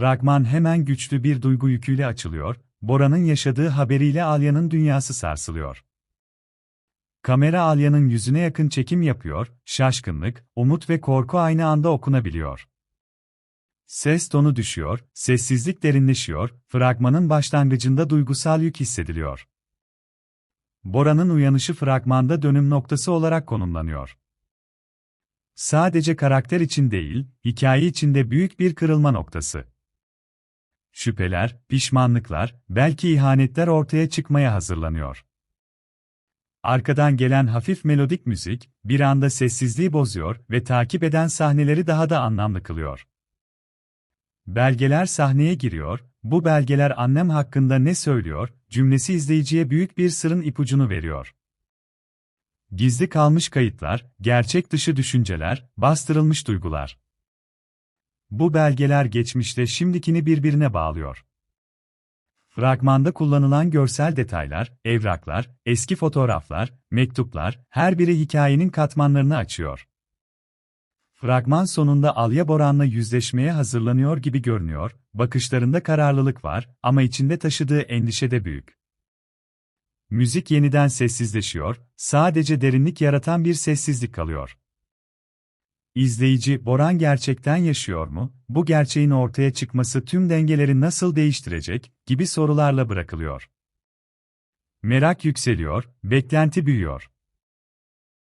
Fragman hemen güçlü bir duygu yüküyle açılıyor, Bora'nın yaşadığı haberiyle Alya'nın dünyası sarsılıyor. Kamera Alya'nın yüzüne yakın çekim yapıyor, şaşkınlık, umut ve korku aynı anda okunabiliyor. Ses tonu düşüyor, sessizlik derinleşiyor, fragmanın başlangıcında duygusal yük hissediliyor. Bora'nın uyanışı fragmanda dönüm noktası olarak konumlanıyor. Sadece karakter için değil, hikaye içinde büyük bir kırılma noktası. Şüpheler, pişmanlıklar, belki ihanetler ortaya çıkmaya hazırlanıyor. Arkadan gelen hafif melodik müzik, bir anda sessizliği bozuyor ve takip eden sahneleri daha da anlamlı kılıyor. Belgeler sahneye giriyor, bu belgeler annem hakkında ne söylüyor, cümlesi izleyiciye büyük bir sırın ipucunu veriyor. Gizli kalmış kayıtlar, gerçek dışı düşünceler, bastırılmış duygular. Bu belgeler geçmişte şimdikini birbirine bağlıyor. Fragmanda kullanılan görsel detaylar, evraklar, eski fotoğraflar, mektuplar, her biri hikayenin katmanlarını açıyor. Fragman sonunda Alya Boran'la yüzleşmeye hazırlanıyor gibi görünüyor, bakışlarında kararlılık var ama içinde taşıdığı endişe de büyük. Müzik yeniden sessizleşiyor, sadece derinlik yaratan bir sessizlik kalıyor. İzleyici, Boran gerçekten yaşıyor mu? Bu gerçeğin ortaya çıkması tüm dengeleri nasıl değiştirecek gibi sorularla bırakılıyor. Merak yükseliyor, beklenti büyüyor.